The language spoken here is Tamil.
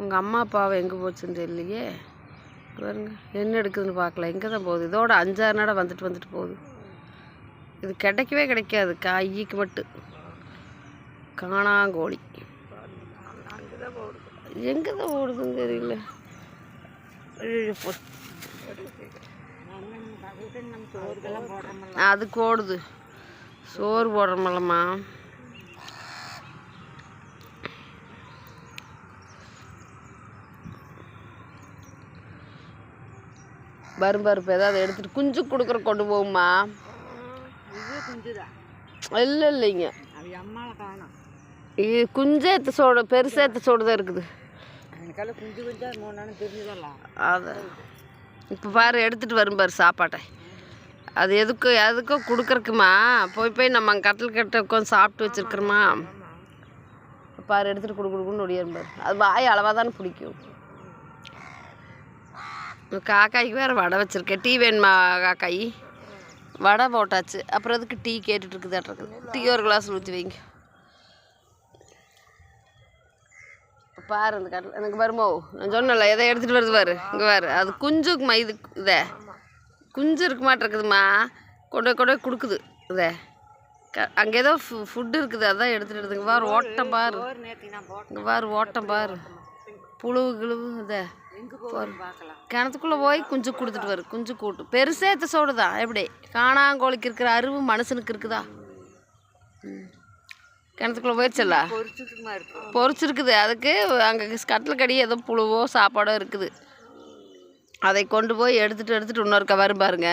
உங்கள் அம்மா அப்பாவை எங்கே போச்சுன்னு தெரியலையே. பாருங்க என்ன எடுக்குதுன்னு பார்க்கல. எங்கே தான் போகுது? இதோட அஞ்சாறு நட வந்துட்டு வந்துட்டு போகுது. இது கிடைக்கவே கிடைக்காது. காய்க்கு மட்டும். காணாங்கோழி. எங்கே தான் ஓடுதுன்னு தெரியல. அதுக்கு ஓடுது சோறு போடுறோமல்லம்மா பருப்பு பருப்பு ஏதாவது எடுத்துட்டு குஞ்சு கொடுக்குற கொண்டு போகுமா? குஞ்சுதான் இல்லை இல்லைங்க. அது இது குஞ்சேத்து சோடு பெருசேத்து சோடு தான் இருக்குது. எனக்கெல்லாம் இப்போ பாரு எடுத்துகிட்டு வரும் பாரு சாப்பாட்டை. அது எதுக்கு எதுக்கோ கொடுக்குறக்குமா? போய் போய் நம்ம அங்கே கட்டில் கட்ட உட்காந்து சாப்பிட்டு வச்சுருக்குறோமா? பாரு எடுத்துகிட்டு கொடுக்குன்னு ஒடியாரும் பாரு. அது வாய் அளவாக தானே பிடிக்கும். காக்காய்க்கு வேறு வடை வச்சுருக்கேன். டீ வேணுமா காக்காய்? வடை போட்டாச்சு. அப்புறம் அதுக்கு டீ கேட்டுட்ருக்குதாட்ருக்கு டீ ஒரு கிளாஸ் ஊற்றி வைங்க. பாரு அந்த கடல் எனக்கு வருமோ? நான் சொன்னல எதை எடுத்துகிட்டு வருது பாரு. இங்கே பாரு. அது குஞ்சுக்குமா இது இதை. குஞ்சு இருக்க மாட்டிருக்குதுமா கொண்டு கொண்டே கொண்டு கொடுக்குது. இதை. க அங்கே ஏதோ ஃபு ஃபுட்டு இருக்குது. அதான் எடுத்துகிட்டு வருது. பாரு ஓட்டம் பாரு. இங்கே பாரு ஓட்டம் பாரு. புழுவு கிழுவு இதை. கிணத்துக்குள்ளே போய் குஞ்சு கொடுத்துட்டு வரு குஞ்சு கூட்டு. பெருசேத்த சோடு தான் எப்படி? காணாங்கோழிக்கு இருக்கிற அருவு மனுஷனுக்கு இருக்குதா? ம். கிணத்துக்குள்ளே போயிடுச்சல்ல பொரிச்சிருக்குது அதுக்கு அங்கே கட்டில் கடி ஏதோ புழுவோ சாப்பாடோ இருக்குது. அதை கொண்டு போய் எடுத்துகிட்டு எடுத்துகிட்டு இன்னொருக்கா வரும் பாருங்க.